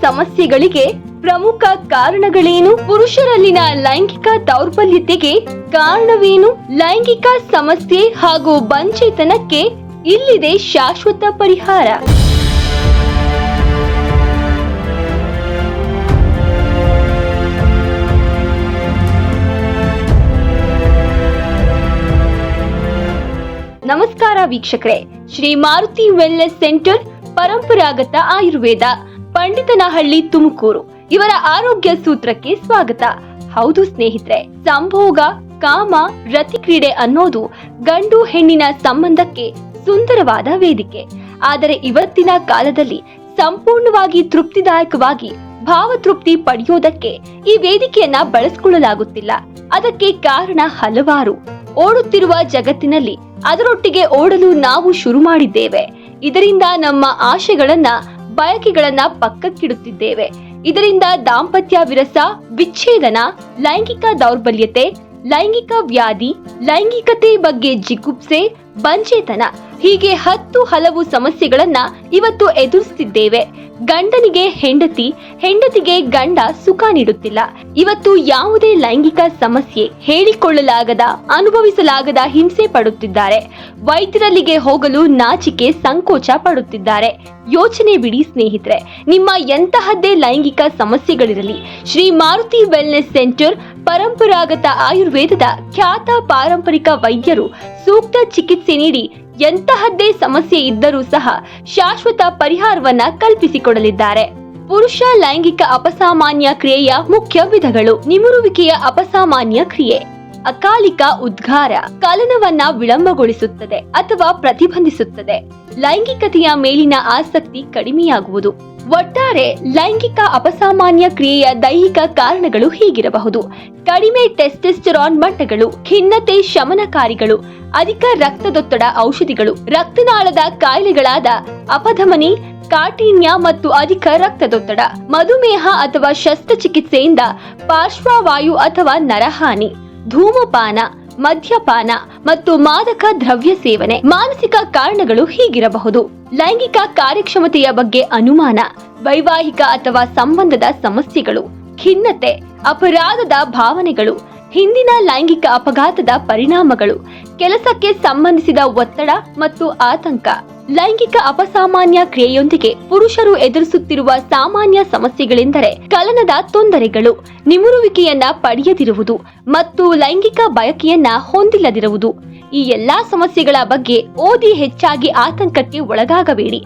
ಸಮಸ್ಯೆಗಳಿಗೆ ಪ್ರಮುಖ ಕಾರಣಗಳೇನು? ಪುರುಷರಲ್ಲಿನ ಲೈಂಗಿಕ ದೌರ್ಬಲ್ಯತೆಗೆ ಕಾರಣವೇನು? ಲೈಂಗಿಕ ಸಮಸ್ಯೆ ಹಾಗೂ ಬಂಚೇತನಕ್ಕೆ ಇಲ್ಲಿದೆ ಶಾಶ್ವತ ಪರಿಹಾರ. ನಮಸ್ಕಾರ ವೀಕ್ಷಕರೇ. ಶ್ರೀ ಮಾರುತಿ ವೆಲ್ನೆಸ್ ಸೆಂಟರ್ ಪರಂಪರಾಗತ ಆಯುರ್ವೇದ. ಪಂಡಿತನಹಳ್ಳಿ ತುಮಕೂರು. ಇವರ ಆರೋಗ್ಯ ಸೂತ್ರಕ್ಕೆ ಸ್ವಾಗತ. ಹೌದು ಸ್ನೇಹಿತರೆ, ಸಂಭೋಗ, ಕಾಮ ರತಿ ಕ್ರೀಡೆ ಅನ್ನೋದು ಗಂಡು ಹೆಣ್ಣಿನ ಸಂಬಂಧಕ್ಕೆ ಸುಂದರವಾದ ವೇದಿಕೆ. ಆದರೆ ಇವತ್ತಿನ ಕಾಲದಲ್ಲಿ ಸಂಪೂರ್ಣವಾಗಿ ತೃಪ್ತಿದಾಯಕವಾಗಿ ಭಾವತೃಪ್ತಿ ಪಡೆಯೋದಕ್ಕೆ ಈ ವೇದಿಕೆಯನ್ನ ಬಳಸಿಕೊಳ್ಳಲಾಗುತ್ತಿಲ್ಲ. ಅದಕ್ಕೆ ಕಾರಣ ಹಲವಾರು. ಓಡುತ್ತಿರುವ ಜಗತ್ತಿನಲ್ಲಿ ಅದರೊಟ್ಟಿಗೆ ಓಡಲು ನಾವು ಶುರು ಮಾಡಿದ್ದೇವೆ. ಇದರಿಂದ ನಮ್ಮ ಆಶೆಗಳನ್ನ ಬಯಕೆಗಳನ್ನ ಪಕ್ಕಕ್ಕಿಡುತ್ತಿದ್ದೇವೆ. ಇದರಿಂದ ದಾಂಪತ್ಯ ವಿರಸ ವಿಚ್ಛೇದನ ಲೈಂಗಿಕ ದೌರ್ಬಲ್ಯತೆ ಲೈಂಗಿಕ ವ್ಯಾಧಿ ಲೈಂಗಿಕತೆ ಬಗ್ಗೆ ಜಿಗುಪ್ಸೆ ಬಂಚೇತನ ಹೀಗೆ ಹತ್ತು ಹಲವು ಸಮಸ್ಯೆಗಳನ್ನ ಇವತ್ತು ಎದುರಿಸುತ್ತಿದ್ದೇವೆ ಗಂಡನಿಗೆ ಹೆಂಡತಿ, ಹೆಂಡತಿಗೆ ಗಂಡ ಸುಖ ನೀಡುತ್ತಿಲ್ಲ. ಇವತ್ತು ಯಾವುದೇ ಲೈಂಗಿಕ ಸಮಸ್ಯೆ ಹೇಳಿಕೊಳ್ಳಲಾಗದ, ಅನುಭವಿಸಲಾಗದ ಹಿಂಸೆ ಪಡುತ್ತಿದ್ದಾರೆ. ವೈದ್ಯರಲ್ಲಿಗೆ ಹೋಗಲು ನಾಚಿಕೆ ಸಂಕೋಚ ಪಡುತ್ತಿದ್ದಾರೆ. ಯೋಚನೆ ಬಿಡಿ ಸ್ನೇಹಿತರೆ, ನಿಮ್ಮ ಎಂತಹದ್ದೇ ಲೈಂಗಿಕ ಸಮಸ್ಯೆಗಳಿರಲಿ. ಶ್ರೀ ಮಾರುತಿ ವೆಲ್ನೆಸ್ ಸೆಂಟರ್ ಪರಂಪರಾಗತ ಆಯುರ್ವೇದದ ಖ್ಯಾತ ಪಾರಂಪರಿಕ ವೈದ್ಯರು ಸೂಕ್ತ ಚಿಕಿತ್ಸೆ ನೀಡಿ ಎಂತಹದ್ದೇ ಸಮಸ್ಯೆ ಇದ್ದರೂ ಸಹ ಶಾಶ್ವತ ಪರಿಹಾರವನ್ನ ಕಲ್ಪಿಸಿಕೊಡಲಿದ್ದಾರೆ. ಪುರುಷ ಲೈಂಗಿಕ ಅಪಸಾಮಾನ್ಯ ಕ್ರಿಯೆಯ ಮುಖ್ಯ ವಿಧಗಳು. ನಿಮುರುವಿಕೆಯ ಅಪಸಾಮಾನ್ಯ ಕ್ರಿಯೆ. ಅಕಾಲಿಕ ಉದ್ಗಾರ ಕಲನವನ್ನ ವಿಳಂಬಗೊಳಿಸುತ್ತದೆ ಅಥವಾ ಪ್ರತಿಬಂಧಿಸುತ್ತದೆ. ಲೈಂಗಿಕತೆಯ ಮೇಲಿನ ಆಸಕ್ತಿ ಕಡಿಮೆಯಾಗುವುದು. ಒಟ್ಟಾರೆ ಲೈಂಗಿಕ ಅಪಸಾಮಾನ್ಯ ಕ್ರಿಯೆಯ ದೈಹಿಕ ಕಾರಣಗಳು ಹೀಗಿರಬಹುದು. ಕಡಿಮೆ ಟೆಸ್ಟೆಸ್ಟೆರಾನ್ ಮಟ್ಟಗಳು, ಖಿನ್ನತೆ ಶಮನಕಾರಿಗಳು, ಅಧಿಕ ರಕ್ತದೊತ್ತಡ ಔಷಧಿಗಳು, ರಕ್ತನಾಳದ ಕಾಯಿಲೆಗಳಾದ ಅಪಧಮನಿ, ಕಾಠಿಣ್ಯ ಮತ್ತು ಅಧಿಕ ರಕ್ತದೊತ್ತಡ, ಮಧುಮೇಹ ಅಥವಾ ಶಸ್ತ್ರಚಿಕಿತ್ಸೆಯಿಂದ ಪಾರ್ಶ್ವವಾಯು ಅಥವಾ ನರಹಾನಿ. ಧೂಮಪಾನ, ಮದ್ಯಪಾನ ಮತ್ತು ಮಾದಕ ದ್ರವ್ಯ ಸೇವನೆ. ಮಾನಸಿಕ ಕಾರಣಗಳು ಹೀಗಿರಬಹುದು. ಲೈಂಗಿಕ ಕಾರ್ಯಕ್ಷಮತೆಯ ಬಗ್ಗೆ ಅನುಮಾನ, ವೈವಾಹಿಕ ಅಥವಾ ಸಂಬಂಧದ ಸಮಸ್ಯೆಗಳು, ಖಿನ್ನತೆ, ಅಪರಾಧದ ಭಾವನೆಗಳು ಹಿಂದಿನ ಲೈಂಗಿಕ ಅಪಘಾತದ ಪರಿಣಾಮಗಳು, ಕೆಲಸಕ್ಕೆ ಸಂಬಂಧಿಸಿದ ಒತ್ತಡ ಮತ್ತು ಆತಂಕ, ಲೈಂಗಿಕ ಅಪಸಾಮಾನ್ಯ ಕ್ರಿಯೆಯೊಂದಿಗೆ ಪುರುಷರು ಎದುರಿಸುತ್ತಿರುವ ಸಾಮಾನ್ಯ ಸಮಸ್ಯೆಗಳೆಂದರೆ ಕಲನದ ತೊಂದರೆಗಳು, ನಿಮುರುವಿಕೆಯನ್ನ ಪಡೆಯದಿರುವುದು ಮತ್ತು ಲೈಂಗಿಕ ಬಯಕೆಯನ್ನ ಹೊಂದಿಲ್ಲದಿರುವುದು. ಈ ಎಲ್ಲಾ ಸಮಸ್ಯೆಗಳ ಬಗ್ಗೆ ಓದಿ ಹೆಚ್ಚಾಗಿ ಆತಂಕಕ್ಕೆ ಒಳಗಾಗಬೇಡಿ,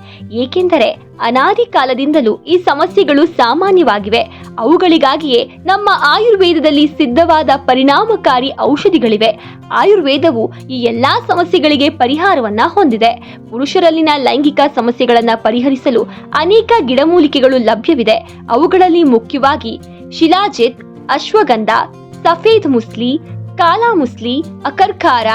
ಏಕೆಂದರೆ ಅನಾದಿ ಕಾಲದಿಂದಲೂ ಈ ಸಮಸ್ಯೆಗಳು ಸಾಮಾನ್ಯವಾಗಿವೆ. ಅವುಗಳಿಗಾಗಿಯೇ ನಮ್ಮ ಆಯುರ್ವೇದದಲ್ಲಿ ಸಿದ್ಧವಾದ ಪರಿಣಾಮಕಾರಿ ಔಷಧಿಗಳಿವೆ. ಆಯುರ್ವೇದವು ಈ ಎಲ್ಲಾ ಸಮಸ್ಯೆಗಳಿಗೆ ಪರಿಹಾರವನ್ನ ಹೊಂದಿದೆ. ಪುರುಷರಲ್ಲಿನ ಲೈಂಗಿಕ ಸಮಸ್ಯೆಗಳನ್ನ ಪರಿಹರಿಸಲು ಅನೇಕ ಗಿಡಮೂಲಿಕೆಗಳು ಲಭ್ಯವಿದೆ. ಅವುಗಳಲ್ಲಿ ಮುಖ್ಯವಾಗಿ ಶಿಲಾಜಿತ್, ಅಶ್ವಗಂಧ, ಸಫೇದ್ ಮುಸ್ಲಿ, ಕಾಲಾ ಮುಸ್ಲಿ ಅಕರ್ಕಾರ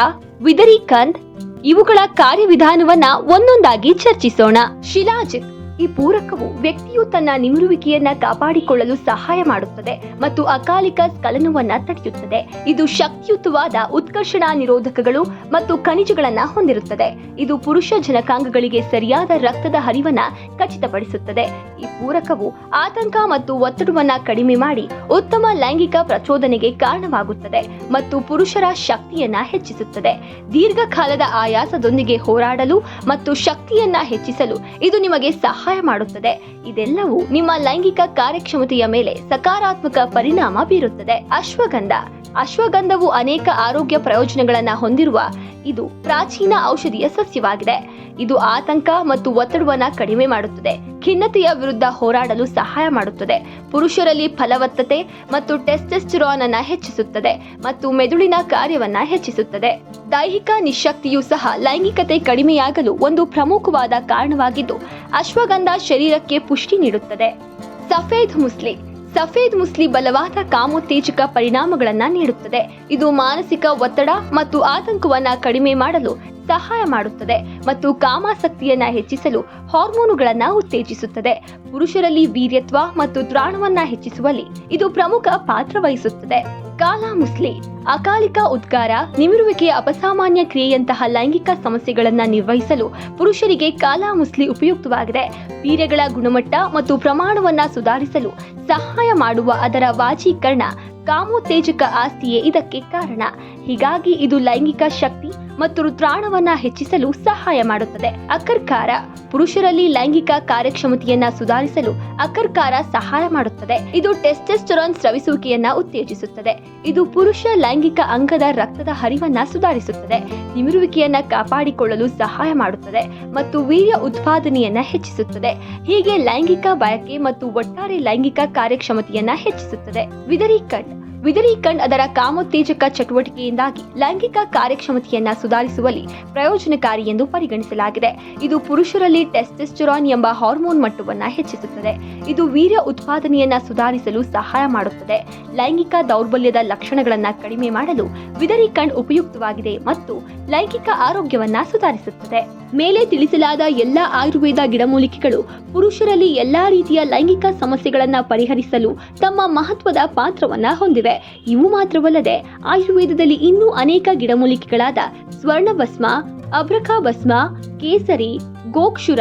ವಿದರಿಕಂದ್ ಇವುಗಳ ಕಾರ್ಯವಿಧಾನವನ್ನ ಒಂದೊಂದಾಗಿ ಚರ್ಚಿಸೋಣ. ಶಿಲಾಜಿತ್ ಈ ಪೂರಕವು ವ್ಯಕ್ತಿಯು ತನ್ನ ನಿಮಿರುವಿಕೆಯನ್ನ ಕಾಪಾಡಿಕೊಳ್ಳಲು ಸಹಾಯ ಮಾಡುತ್ತದೆ ಮತ್ತು ಅಕಾಲಿಕ ಸ್ಖಲನವನ್ನ ತಡೆಯುತ್ತದೆ. ಇದು ಶಕ್ತಿಯುತವಾದ ಉತ್ಕರ್ಷಣಾ ನಿರೋಧಕಗಳು ಮತ್ತು ಖನಿಜಗಳನ್ನ ಹೊಂದಿರುತ್ತದೆ. ಇದು ಪುರುಷ ಜನಕಾಂಗಗಳಿಗೆ ಸರಿಯಾದ ರಕ್ತದ ಹರಿವನ್ನ ಖಚಿತಪಡಿಸುತ್ತದೆ. ಈ ಪೂರಕವು ಆತಂಕ ಮತ್ತು ಒತ್ತಡವನ್ನ ಕಡಿಮೆ ಮಾಡಿ ಉತ್ತಮ ಲೈಂಗಿಕ ಪ್ರಚೋದನೆಗೆ ಕಾರಣವಾಗುತ್ತದೆ ಮತ್ತು ಪುರುಷರ ಶಕ್ತಿಯನ್ನ ಹೆಚ್ಚಿಸುತ್ತದೆ. ದೀರ್ಘಕಾಲದ ಆಯಾಸದೊಂದಿಗೆ ಹೋರಾಡಲು ಮತ್ತು ಶಕ್ತಿಯನ್ನ ಹೆಚ್ಚಿಸಲು ಇದು ನಿಮಗೆ ಸಹಾಯ ಮಾಡುತ್ತದೆ. ಇದೆಲ್ಲವೂ ನಿಮ್ಮ ಲೈಂಗಿಕ ಕಾರ್ಯಕ್ಷಮತೆಯ ಮೇಲೆ ಸಕಾರಾತ್ಮಕ ಪರಿಣಾಮ ಬೀರುತ್ತದೆ. ಅಶ್ವಗಂಧ. ಅಶ್ವಗಂಧವು ಅನೇಕ ಆರೋಗ್ಯ ಪ್ರಯೋಜನಗಳನ್ನು ಹೊಂದಿರುವ ಇದು ಪ್ರಾಚೀನ ಔಷಧಿಯ ಸಸ್ಯವಾಗಿದೆ. ಇದು ಆತಂಕ ಮತ್ತು ಒತ್ತಡವನ್ನು ಕಡಿಮೆ ಮಾಡುತ್ತದೆ. ಖಿನ್ನತೆಯ ವಿರುದ್ಧ ಹೋರಾಡಲು ಸಹಾಯ ಮಾಡುತ್ತದೆ. ಪುರುಷರಲ್ಲಿ ಫಲವತ್ತತೆ ಮತ್ತು ಟೆಸ್ಟೆಸ್ಟಿರಾನ್ ಅನ್ನ ಹೆಚ್ಚಿಸುತ್ತದೆ ಮತ್ತು ಮೆದುಳಿನ ಕಾರ್ಯವನ್ನ ಹೆಚ್ಚಿಸುತ್ತದೆ. ದೈಹಿಕ ನಿಶಕ್ತಿಯು ಸಹ ಲೈಂಗಿಕತೆ ಕಡಿಮೆಯಾಗಲು ಒಂದು ಪ್ರಮುಖವಾದ ಕಾರಣವಾಗಿದ್ದು, ಅಶ್ವಗಂಧ ಶರೀರಕ್ಕೆ ಪುಷ್ಟಿ ನೀಡುತ್ತದೆ. ಸಫೇದ್ ಮುಸ್ಲಿ ಸಫೇದ್ ಮುಸ್ಲಿ ಬಲವಾದ ಕಾಮೋತ್ತೇಜಕ ಪರಿಣಾಮಗಳನ್ನ ನೀಡುತ್ತದೆ. ಇದು ಮಾನಸಿಕ ಒತ್ತಡ ಮತ್ತು ಆತಂಕವನ್ನು ಕಡಿಮೆ ಮಾಡಲು ಸಹಾಯ ಮಾಡುತ್ತದೆ ಮತ್ತು ಕಾಮಾಸಕ್ತಿಯನ್ನ ಹೆಚ್ಚಿಸಲು ಹಾರ್ಮೋನುಗಳನ್ನ ಉತ್ತೇಜಿಸುತ್ತದೆ. ಪುರುಷರಲ್ಲಿ ವೀರ್ಯತ್ವ ಮತ್ತು ತ್ರಾಣವನ್ನ ಹೆಚ್ಚಿಸುವಲ್ಲಿ ಇದು ಪ್ರಮುಖ ಪಾತ್ರ ವಹಿಸುತ್ತದೆ. ಕಾಲಾ ಮುಸ್ಲಿ, ಅಕಾಲಿಕ ಉದ್ಗಾರ ನಿಮಿರುವಿಕೆಯ ಅಪಸಾಮಾನ್ಯ ಕ್ರಿಯೆಯಂತಹ ಲೈಂಗಿಕ ಸಮಸ್ಯೆಗಳನ್ನ ನಿರ್ವಹಿಸಲು ಪುರುಷರಿಗೆ ಕಾಲಾ ಮುಸ್ಲಿ ಉಪಯುಕ್ತವಾಗಿದೆ. ವೀರ್ಯಗಳ ಗುಣಮಟ್ಟ ಮತ್ತು ಪ್ರಮಾಣವನ್ನ ಸುಧಾರಿಸಲು ಸಹಾಯ ಮಾಡುವ ಅದರ ವಾಜೀಕರಣ ಕಾಮೋತ್ತೇಜಕ ಆಸ್ತಿಯೇ ಇದಕ್ಕೆ ಕಾರಣ. ಹೀಗಾಗಿ ಇದು ಲೈಂಗಿಕ ಶಕ್ತಿ ಮತ್ತು ರುದ್ರಾಣವನ್ನ ಹೆಚ್ಚಿಸಲು ಸಹಾಯ ಮಾಡುತ್ತದೆ. ಅಕರ್ಕಾರ ಪುರುಷರಲ್ಲಿ ಲೈಂಗಿಕ ಕಾರ್ಯಕ್ಷಮತೆಯನ್ನ ಸುಧಾರಿಸಲು ಅಕರ್ಕಾರ ಸಹಾಯ ಮಾಡುತ್ತದೆ. ಇದು ಟೆಸ್ಟೆಸ್ಟರಾನ್ ಸ್ರವಿಸುವಿಕೆಯನ್ನ ಉತ್ತೇಜಿಸುತ್ತದೆ. ಇದು ಪುರುಷ ಲೈಂಗಿಕ ಅಂಗದ ರಕ್ತದ ಹರಿವನ್ನ ಸುಧಾರಿಸುತ್ತದೆ. ನಿಮಿರುವಿಕೆಯನ್ನ ಕಾಪಾಡಿಕೊಳ್ಳಲು ಸಹಾಯ ಮಾಡುತ್ತದೆ ಮತ್ತು ವೀರ್ಯ ಉತ್ಪಾದನೆಯನ್ನ ಹೆಚ್ಚಿಸುತ್ತದೆ. ಹೀಗೆ ಲೈಂಗಿಕ ಬಯಕೆ ಮತ್ತು ಒಟ್ಟಾರೆ ಲೈಂಗಿಕ ಕಾರ್ಯಕ್ಷಮತೆಯನ್ನ ಹೆಚ್ಚಿಸುತ್ತದೆ. ವಿದರೀಕಂಡ್ ವಿದರೀಕಂಡ್ ಅದರ ಕಾಮೋತ್ತೇಜಕ ಚಟುವಟಿಕೆಯಿಂದಾಗಿ ಲೈಂಗಿಕ ಕಾರ್ಯಕ್ಷಮತೆಯನ್ನ ಸುಧಾರಿಸುವಲ್ಲಿ ಪ್ರಯೋಜನಕಾರಿ ಎಂದು ಪರಿಗಣಿಸಲಾಗಿದೆ. ಇದು ಪುರುಷರಲ್ಲಿ ಟೆಸ್ಟೆಸ್ಟರಾನ್ ಎಂಬ ಹಾರ್ಮೋನ್ ಮಟ್ಟವನ್ನು ಹೆಚ್ಚಿಸುತ್ತದೆ. ಇದು ವೀರ್ಯ ಉತ್ಪಾದನೆಯನ್ನ ಸುಧಾರಿಸಲು ಸಹಾಯ ಮಾಡುತ್ತದೆ. ಲೈಂಗಿಕ ದೌರ್ಬಲ್ಯದ ಲಕ್ಷಣಗಳನ್ನು ಕಡಿಮೆ ಮಾಡಲು ವಿದರೀಕಂಡ್ ಉಪಯುಕ್ತವಾಗಿದೆ ಮತ್ತು ಲೈಂಗಿಕ ಆರೋಗ್ಯವನ್ನ ಸುಧಾರಿಸುತ್ತದೆ. ಮೇಲೆ ತಿಳಿಸಲಾದ ಎಲ್ಲ ಆಯುರ್ವೇದ ಗಿಡಮೂಲಿಕೆಗಳು ಪುರುಷರಲ್ಲಿ ಎಲ್ಲಾ ರೀತಿಯ ಲೈಂಗಿಕ ಸಮಸ್ಯೆಗಳನ್ನು ಪರಿಹರಿಸಲು ತಮ್ಮ ಮಹತ್ವದ ಪಾತ್ರವನ್ನ ಹೊಂದಿವೆ. ಇವು ಮಾತ್ರವಲ್ಲದೆ ಆಯುರ್ವೇದದಲ್ಲಿ ಇನ್ನೂ ಅನೇಕ ಗಿಡಮೂಲಿಕೆಗಳಾದ ಸ್ವರ್ಣಭಸ್ಮ ಅಬ್ರಖಾಭಸ್ಮ ಕೇಸರಿ ಗೋಕ್ಷುರ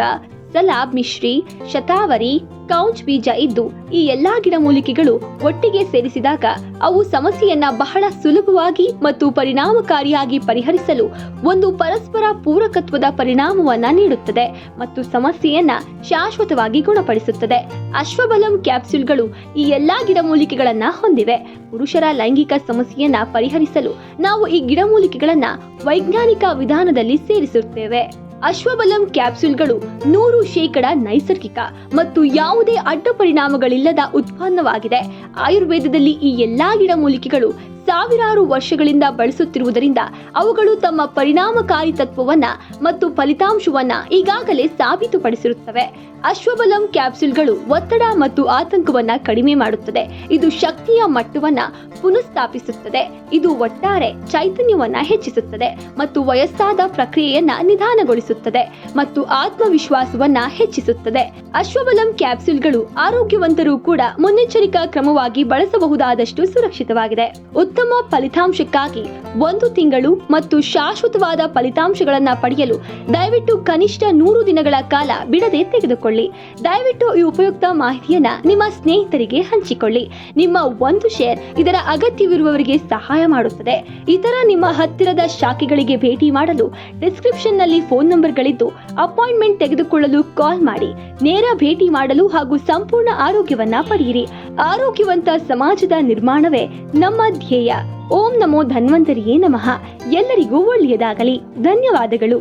ಸಲಾಬ್, ಮಿಶ್ರಿ, ಶತಾವರಿ, ಕೌಂಚ್ ಬೀಜ ಇದ್ದು ಈ ಎಲ್ಲಾ ಗಿಡಮೂಲಿಕೆಗಳು ಒಟ್ಟಿಗೆ ಸೇರಿಸಿದಾಗ ಅವು ಸಮಸ್ಯೆಯನ್ನ ಬಹಳ ಸುಲಭವಾಗಿ ಮತ್ತು ಪರಿಣಾಮಕಾರಿಯಾಗಿ ಪರಿಹರಿಸಲು ಒಂದು ಪರಸ್ಪರ ಪೂರಕತ್ವದ ಪರಿಣಾಮವನ್ನ ನೀಡುತ್ತದೆ ಮತ್ತು ಸಮಸ್ಯೆಯನ್ನ ಶಾಶ್ವತವಾಗಿ ಗುಣಪಡಿಸುತ್ತದೆ. ಅಶ್ವಬಲಂ ಕ್ಯಾಪ್ಸ್ಯೂಲ್ಗಳು ಈ ಎಲ್ಲಾ ಗಿಡಮೂಲಿಕೆಗಳನ್ನ ಹೊಂದಿವೆ. ಪುರುಷರ ಲೈಂಗಿಕ ಸಮಸ್ಯೆಯನ್ನ ಪರಿಹರಿಸಲು ನಾವು ಈ ಗಿಡಮೂಲಿಕೆಗಳನ್ನ ವೈಜ್ಞಾನಿಕ ವಿಧಾನದಲ್ಲಿ ಸೇರಿಸುತ್ತೇವೆ. ಅಶ್ವಬಲಂ ಕ್ಯಾಪ್ಸೂಲ್ಗಳು ನೂರು ಶೇಕಡ ನೈಸರ್ಗಿಕ ಮತ್ತು ಯಾವುದೇ ಅಡ್ಡ ಪರಿಣಾಮಗಳಿಲ್ಲದ ಉತ್ಪನ್ನವಾಗಿದೆ. ಆಯುರ್ವೇದದಲ್ಲಿ ಈ ಎಲ್ಲಾ ಗಿಡಮೂಲಿಕೆಗಳು ಸಾವಿರಾರು ವರ್ಷಗಳಿಂದ ಬಳಸುತ್ತಿರುವುದರಿಂದ ಅವುಗಳು ತಮ್ಮ ಪರಿಣಾಮಕಾರಿ ತತ್ವವನ್ನ ಮತ್ತು ಫಲಿತಾಂಶವನ್ನ ಈಗಾಗಲೇ ಸಾಬೀತುಪಡಿಸಿರುತ್ತವೆ. ಅಶ್ವಬಲಂ ಕ್ಯಾಪ್ಸುಲ್ಗಳು ಒತ್ತಡ ಮತ್ತು ಆತಂಕವನ್ನ ಕಡಿಮೆ ಮಾಡುತ್ತದೆ. ಇದು ಶಕ್ತಿಯ ಮಟ್ಟವನ್ನ ಪುನಃಸ್ಥಾಪಿಸುತ್ತದೆ. ಇದು ಒಟ್ಟಾರೆ ಚೈತನ್ಯವನ್ನ ಹೆಚ್ಚಿಸುತ್ತದೆ ಮತ್ತು ವಯಸ್ಸಾದ ಪ್ರಕ್ರಿಯೆಯನ್ನ ನಿಧಾನಗೊಳಿಸುತ್ತದೆ ಮತ್ತು ಆತ್ಮವಿಶ್ವಾಸವನ್ನ ಹೆಚ್ಚಿಸುತ್ತದೆ. ಅಶ್ವಬಲಂ ಕ್ಯಾಪ್ಸೂಲ್ಗಳು ಆರೋಗ್ಯವಂತರೂ ಕೂಡ ಮುನ್ನೆಚ್ಚರಿಕಾ ಕ್ರಮವಾಗಿ ಬಳಸಬಹುದಾದಷ್ಟು ಸುರಕ್ಷಿತವಾಗಿದೆ. ಉತ್ತಮ ಫಲಿತಾಂಶಕ್ಕಾಗಿ ಒಂದು ತಿಂಗಳು ಮತ್ತು ಶಾಶ್ವತವಾದ ಫಲಿತಾಂಶಗಳನ್ನು ಪಡೆಯಲು ದಯವಿಟ್ಟು ಕನಿಷ್ಠ ನೂರು ದಿನಗಳ ಕಾಲ ಬಿಡದೆ ತೆಗೆದುಕೊಳ್ಳಿ. ದಯವಿಟ್ಟು ಈ ಉಪಯುಕ್ತ ಮಾಹಿತಿಯನ್ನ ನಿಮ್ಮ ಸ್ನೇಹಿತರಿಗೆ ಹಂಚಿಕೊಳ್ಳಿ. ನಿಮ್ಮ ಒಂದು ಶೇರ್ ಇದರ ಅಗತ್ಯವಿರುವವರಿಗೆ ಸಹಾಯ ಮಾಡುತ್ತದೆ. ಇತರ ನಿಮ್ಮ ಹತ್ತಿರದ ಶಾಖೆಗಳಿಗೆ ಭೇಟಿ ಮಾಡಲು ಡಿಸ್ಕ್ರಿಪ್ಷನ್ನಲ್ಲಿ ಫೋನ್ ನಂಬರ್ಗಳಿದ್ದು ಅಪಾಯಿಂಟ್ಮೆಂಟ್ ತೆಗೆದುಕೊಳ್ಳಲು ಕಾಲ್ ಮಾಡಿ. ನೇರ ಭೇಟಿ ಮಾಡಲು ಹಾಗೂ ಸಂಪೂರ್ಣ ಆರೋಗ್ಯವನ್ನ ಪಡೆಯಿರಿ. ಆರೋಗ್ಯವಂತ ಸಮಾಜದ ನಿರ್ಮಾಣವೇ ನಮ್ಮ ಧ್ಯೇಯ. ಓಂ ನಮೋ ಧನ್ವಂತರಿಯೇ ನಮಃ. ಎಲ್ಲರಿಗೂ ಒಳ್ಳೆಯದಾಗಲಿ. ಧನ್ಯವಾದಗಳು.